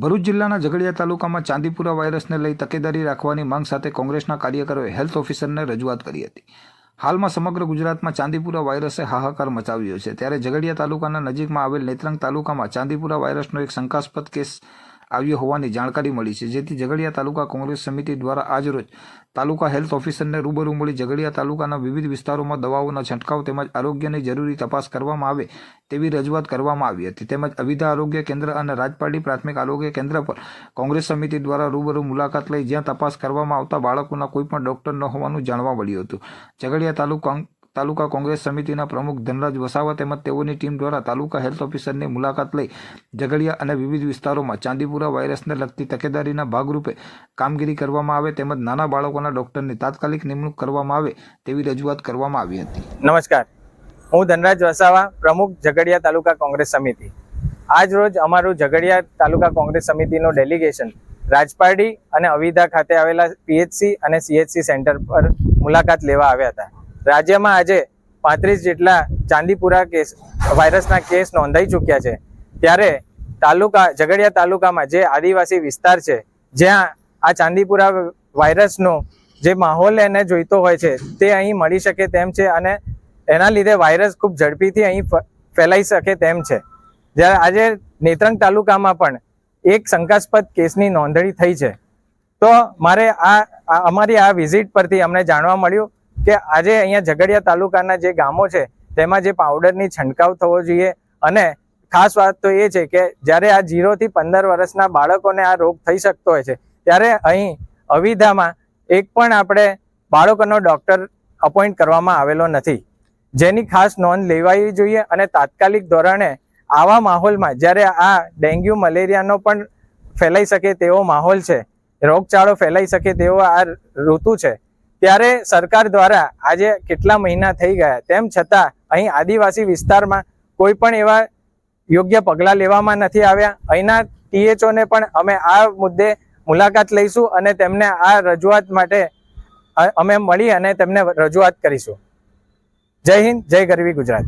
ભરૂચ જિલ્લાના ઝઘડિયા તાલુકામાં ચાંદીપુરા વાયરસને લઈ તકેદારી રાખવાની માંગ સાથે કોંગ્રેસના કાર્યકરોએ હેલ્થ ઓફિસરને રજૂઆત કરી હતી. હાલમાં સમગ્ર ગુજરાતમાં ચાંદીપુરા વાયરસે હાહાકાર મચાવ્યો છે. ત્યારે ઝઘડિયા તાલુકાના નજીકમાં આવેલ નેત્રંગ તાલુકામાં ચાંદીપુરા વાયરસનો એક શંકાસ્પદ કેસ આવ્યો હોવાની જાણકારી મળી છે. જેથી ઝઘડિયા તાલુકા કોંગ્રેસ સમિતિ દ્વારા આજરોજ તાલુકા હેલ્થ ઓફિસરને રૂબરૂ મળી ઝઘડિયા તાલુકાના વિવિધ વિસ્તારોમાં દવાઓના છંટકાવ તેમજ આરોગ્યની જરૂરી તપાસ કરવામાં આવે તેવી રજૂઆત કરવામાં આવી હતી. તેમજ અવિધા આરોગ્ય કેન્દ્ર અને રાજપાટી પ્રાથમિક આરોગ્ય કેન્દ્ર પર કોંગ્રેસ સમિતિ દ્વારા રૂબરૂ મુલાકાત લઈ જ્યાં તપાસ કરવામાં આવતા બાળકોના કોઈ પણ ડોક્ટર ન હોવાનું જાણવા મળ્યું હતું. ઝઘડિયા તાલુકા તાલુકા કોંગ્રેસ સમિતિના પ્રમુખ ધનરાજ વસાવા તેમજ તેઓની ટીમ દ્વારા તાલુકા હેલ્થ ઓફિસરની મુલાકાત લઈ ઝઘડિયા અને વિવિધ વિસ્તારોમાં ચાંદીપુરા વાયરસને લગતી તકેદારીના ભાગરૂપે કામગીરી કરવામાં આવે તેમજ નાના બાળકોના ડોક્ટરની તાત્કાલિક નિમણૂક કરવામાં આવે તેવી રજૂઆત કરવામાં આવી હતી. નમસ્કાર. હું ધનરાજ વસાવા, પ્રમુખ ઝઘડિયા તાલુકા કોંગ્રેસ સમિતિ. આજ રોજ અમારું ઝઘડિયા તાલુકા કોંગ્રેસ સમિતિનું ડેલિગેશન રાજપારડી અને અવિધા ખાતે આવેલા પીએચસી અને સીએચસી સેન્ટર પર મુલાકાત લેવા આવ્યા હતા. રાજ્યમાં આજે પાંત્રીસ જેટલા ચાંદીપુરા કેસ, વાયરસના કેસ નોંધાઈ ચૂક્યા છે. ત્યારે તાલુકા, ઝઘડિયા તાલુકામાં જે આદિવાસી વિસ્તાર છે, જ્યાં આ ચાંદીપુરા વાયરસનો જે માહોલ એને જોઈતો હોય છે, તે અહીં મળી શકે તેમ છે અને એના લીધે વાયરસ ખૂબ ઝડપીથી અહીં ફેલાઈ શકે તેમ છે. જ્યારે આજે નેત્રંગ તાલુકામાં પણ એક શંકાસ્પદ કેસની નોંધણી થઈ છે. તો મારે આ, અમારી આ વિઝિટ પરથી અમને જાણવા મળ્યું. કે આજે અહીંયા ઝઘડિયા તાલુકાના જે ગામો છે, તેમાં જે પાવડરની છંટકાવ થવો જોઈએ. અને ખાસ વાત તો એ છે કે જ્યારે આ જીરોથી પંદર વર્ષના બાળકોને આ રોગ થઈ શકતો હોય છે, ત્યારે અહીં અવિધામાં એક પણ આપણે બાળકોનો ડોક્ટર અપોઇન્ટ કરવામાં આવેલો નથી. જેની ખાસ નોંધ લેવાવી જોઈએ અને તાત્કાલિક ધોરણે આવા માહોલમાં જ્યારે આ ડેન્ગ્યુ, મલેરિયાનો પણ ફેલાઈ શકે તેવો માહોલ છે, રોગચાળો ફેલાઈ શકે તેવો આ ઋતુ છે ત્યારે સરકાર દ્વારા આજે કેટલા મહિના થઈ ગયા? તેમ છતાં અહીં આદિવાસી વિસ્તારમાં કોઈ પણ એવા યોગ્ય પગલાં લેવામાં નથી આવ્યા. અહીંના ટીએચઓને પણ અમે આ મુદ્દે મુલાકાત લઈશું અને તેમને આ રજૂઆત માટે અમે મળી અને તેમને રજૂઆત કરીશું. જય હિન્દ, જય ગરવી ગુજરાત.